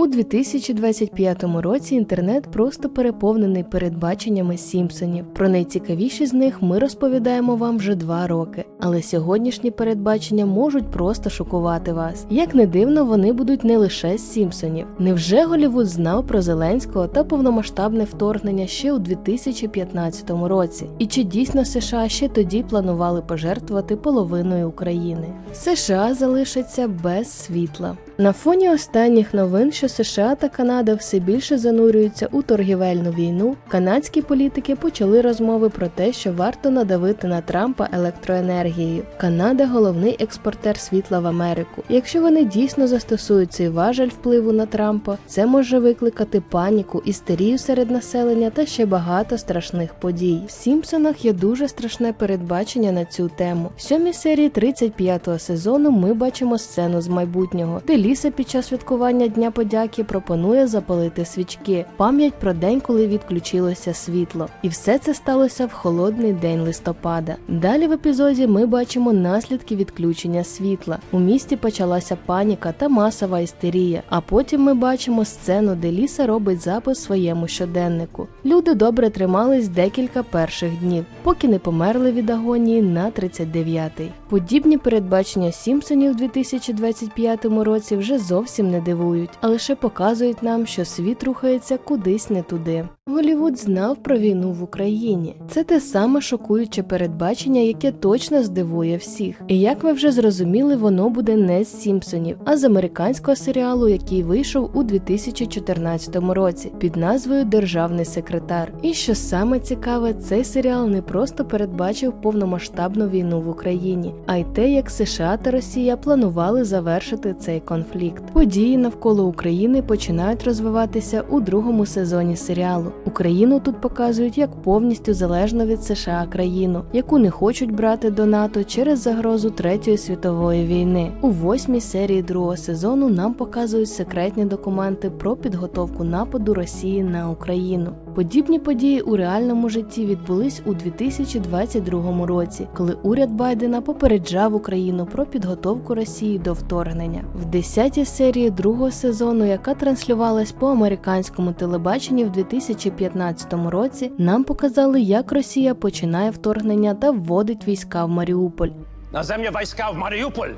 У 2025 році інтернет просто переповнений передбаченнями Сімпсонів. Про найцікавіші з них ми розповідаємо вам вже два роки. Але сьогоднішні передбачення можуть просто шокувати вас. Як не дивно, вони будуть не лише з Сімпсонів. Невже Голівуд знав про Зеленського та повномасштабне вторгнення ще у 2015 році? І чи дійсно США ще тоді планували пожертвувати половиною України? США залишаться без світла. На фоні останніх новин, що США та Канада все більше занурюються у торгівельну війну, канадські політики почали розмови про те, що варто надавити на Трампа електроенергією. Канада головний експортер світла в Америку. Якщо вони дійсно застосують цей важель впливу на Трампа, це може викликати паніку, істерію серед населення та ще багато страшних подій. В Сімпсонах є дуже страшне передбачення на цю тему. В сьомій серії 35-го сезону ми бачимо сцену з майбутнього, де Ліса під час святкування Дня подяки пропонує запалити свічки, пам'ять про день, коли відключилося світло. І все це сталося в холодний день листопада. Далі в епізоді ми бачимо наслідки відключення світла. У місті почалася паніка та масова істерія. А потім ми бачимо сцену, де Ліса робить запис своєму щоденнику. Люди добре тримались декілька перших днів, поки не померли від агонії на 39-й. Подібні передбачення Сімпсонів у 2025 році вже зовсім не дивують, а лише показують нам, що світ рухається кудись не туди. Голівуд знав про війну в Україні. Це те саме шокуюче передбачення, яке точно здивує всіх. І як ви вже зрозуміли, воно буде не з Сімпсонів, а з американського серіалу, який вийшов у 2014 році під назвою Державний секретар. І що саме цікаве, цей серіал не просто передбачив повномасштабну війну в Україні, а й те, як США та Росія планували завершити цей конфлікт. Події навколо України починають розвиватися у другому сезоні серіалу. Україну тут показують як повністю залежну від США країну, яку не хочуть брати до НАТО через загрозу Третьої світової війни. У восьмій серії другого сезону нам показують секретні документи про підготовку нападу Росії на Україну. Подібні події у реальному житті відбулись у 2022 році, коли уряд Байдена попереджав Україну про підготовку Росії до вторгнення. В 10-й серії другого сезону, яка транслювалась по американському телебаченні в 2015 році, нам показали, як Росія починає вторгнення та вводить війська в Маріуполь. Наземні війська в Маріуполь.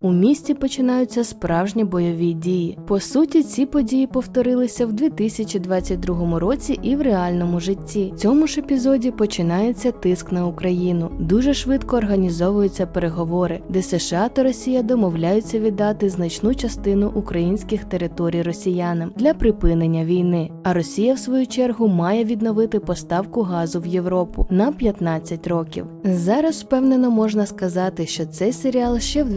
У місті починаються справжні бойові дії. По суті, ці події повторилися в 2022 році і в реальному житті. В цьому ж епізоді починається тиск на Україну. Дуже швидко організовуються переговори, де США та Росія домовляються віддати значну частину українських територій росіянам для припинення війни. А Росія, в свою чергу, має відновити поставку газу в Європу на 15 років. Зараз впевнено можна сказати, що цей серіал ще в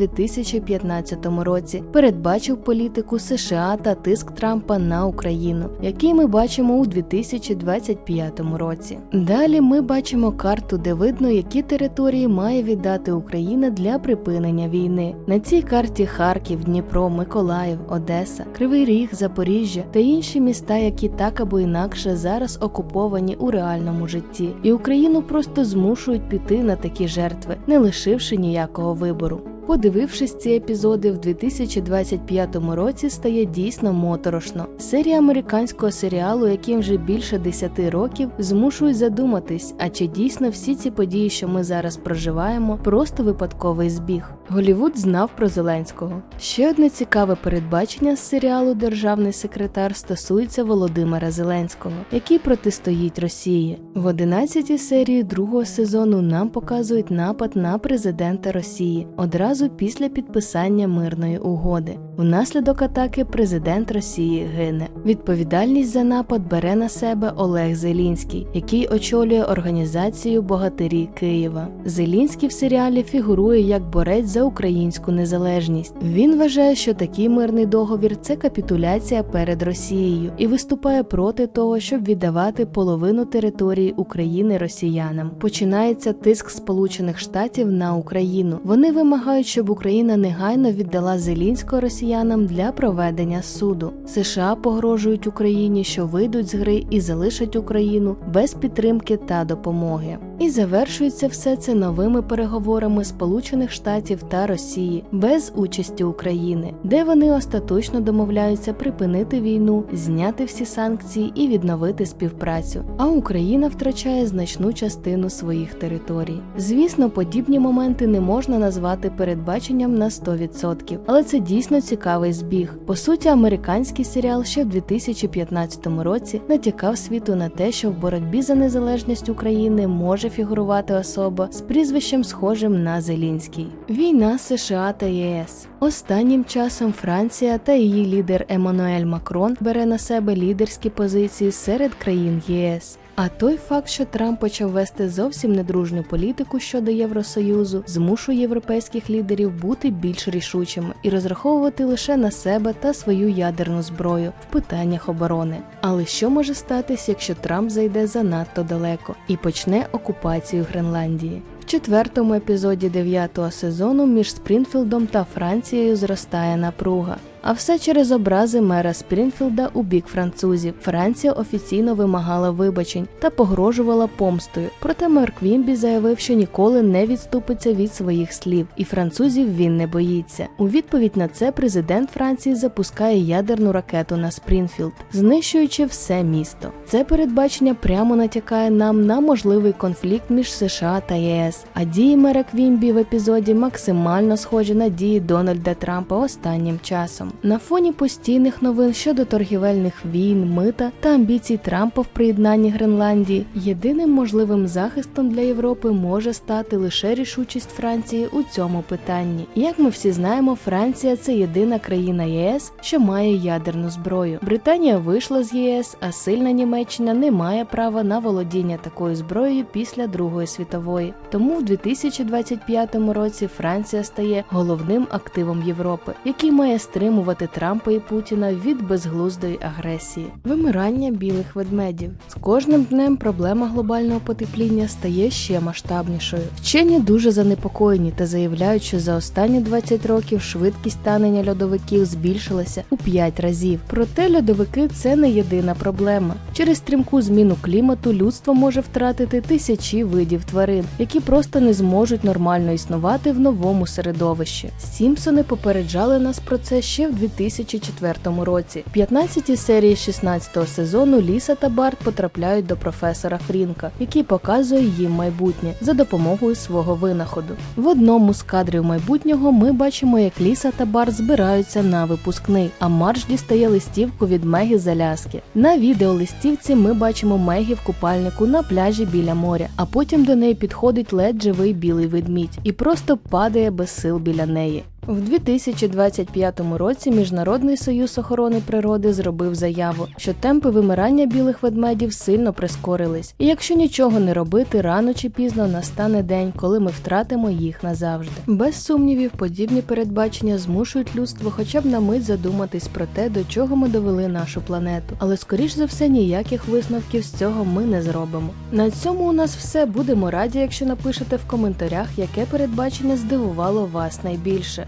2015 році передбачив політику США та тиск Трампа на Україну, який ми бачимо у 2025 році. Далі ми бачимо карту, де видно, які території має віддати Україна для припинення війни. На цій карті Харків, Дніпро, Миколаїв, Одеса, Кривий Ріг, Запоріжжя та інші міста, які так або інакше зараз окуповані у реальному житті, і Україну просто змушують піти на такі жертви, не лишивши ніякого вибору. Подивившись ці епізоди в 2025 році, стає дійсно моторошно. Серія американського серіалу, яким вже більше 10 років, змушують задуматись, а чи дійсно всі ці події, що ми зараз проживаємо, просто випадковий збіг. Голівуд знав про Зеленського. Ще одне цікаве передбачення з серіалу Державний секретар стосується Володимира Зеленського, який протистоїть Росії. В 11 серії другого сезону нам показують напад на президента Росії одразу після підписання мирної угоди. Внаслідок атаки президент Росії гине. Відповідальність за напад бере на себе Олег Зелінський, який очолює організацію Богатирі Києва. Зелінський в серіалі фігурує як борець за українську незалежність. Він вважає, що такий мирний договір це капітуляція перед Росією і виступає проти того, щоб віддавати половину території України росіянам. Починається тиск Сполучених Штатів на Україну. Вони вимагають щоб Україна негайно віддала Зелінського росіянам для проведення суду. США погрожують Україні, що вийдуть з гри і залишать Україну без підтримки та допомоги. І завершується все це новими переговорами Сполучених Штатів та Росії без участі України, де вони остаточно домовляються припинити війну, зняти всі санкції і відновити співпрацю. А Україна втрачає значну частину своїх територій. Звісно, подібні моменти не можна назвати передбаченням на 100%, але це дійсно цікавий збіг. По суті, американський серіал ще в 2015 році натякав світу на те, що в боротьбі за незалежність України може фігурувати особа з прізвищем схожим на Зелінський. Війна США та ЄС. Останнім часом Франція та її лідер Еммануель Макрон бере на себе лідерські позиції серед країн ЄС. А той факт, що Трамп почав вести зовсім недружню політику щодо Євросоюзу, змушує європейських лідерів бути більш рішучими і розраховувати лише на себе та свою ядерну зброю в питаннях оборони. Але що може статись, якщо Трамп зайде занадто далеко і почне окупацію Гренландії? В четвертому епізоді дев'ятого сезону між Спрінфілдом та Францією зростає напруга. А все через образи мера Спрінфілда у бік французів. Франція офіційно вимагала вибачень та погрожувала помстою. Проте мер Квімбі заявив, що ніколи не відступиться від своїх слів, і французів він не боїться. У відповідь на це президент Франції запускає ядерну ракету на Спрінфілд, знищуючи все місто. Це передбачення прямо натякає нам на можливий конфлікт між США та ЄС. А дії мера Квімбі в епізоді максимально схожі на дії Дональда Трампа останнім часом. На фоні постійних новин щодо торгівельних війн, мита та амбіцій Трампа в приєднанні Гренландії, єдиним можливим захистом для Європи може стати лише рішучість Франції у цьому питанні. Як ми всі знаємо, Франція це єдина країна ЄС, що має ядерну зброю. Британія вийшла з ЄС, а сильна Німеччина не має права на володіння такою зброєю після Другої світової. Тому в 2025 році Франція стає головним активом Європи, який має стримувати Трампа і Путіна від безглуздої агресії. Вимирання білих ведмедів з кожним днем проблема глобального потепління стає ще масштабнішою. Вчені дуже занепокоєні та заявляють, що за останні 20 років швидкість танення льодовиків збільшилася у 5 разів. Проте льодовики це не єдина проблема. Через стрімку зміну клімату людство може втратити тисячі видів тварин, які просто не зможуть нормально існувати в новому середовищі. Сімпсони попереджали нас про це ще в 2004 році. В 15 серії 16 сезону Ліса та Барт потрапляють до професора Фрінка, який показує їм майбутнє за допомогою свого винаходу. В одному з кадрів майбутнього ми бачимо, як Ліса та Барт збираються на випускний, а Марш дістає листівку від Мегі з Аляски. На відеолистівці ми бачимо Мегі в купальнику на пляжі біля моря, а потім до неї підходить ледь живий білий ведмідь і просто падає без сил біля неї. В 2025 році Міжнародний союз охорони природи зробив заяву, що темпи вимирання білих ведмедів сильно прискорились, і якщо нічого не робити, рано чи пізно настане день, коли ми втратимо їх назавжди. Без сумнівів, подібні передбачення змушують людство хоча б на мить задуматись про те, до чого ми довели нашу планету. Але скоріш за все ніяких висновків з цього ми не зробимо. На цьому у нас все. Будемо раді, якщо напишете в коментарях, яке передбачення здивувало вас найбільше.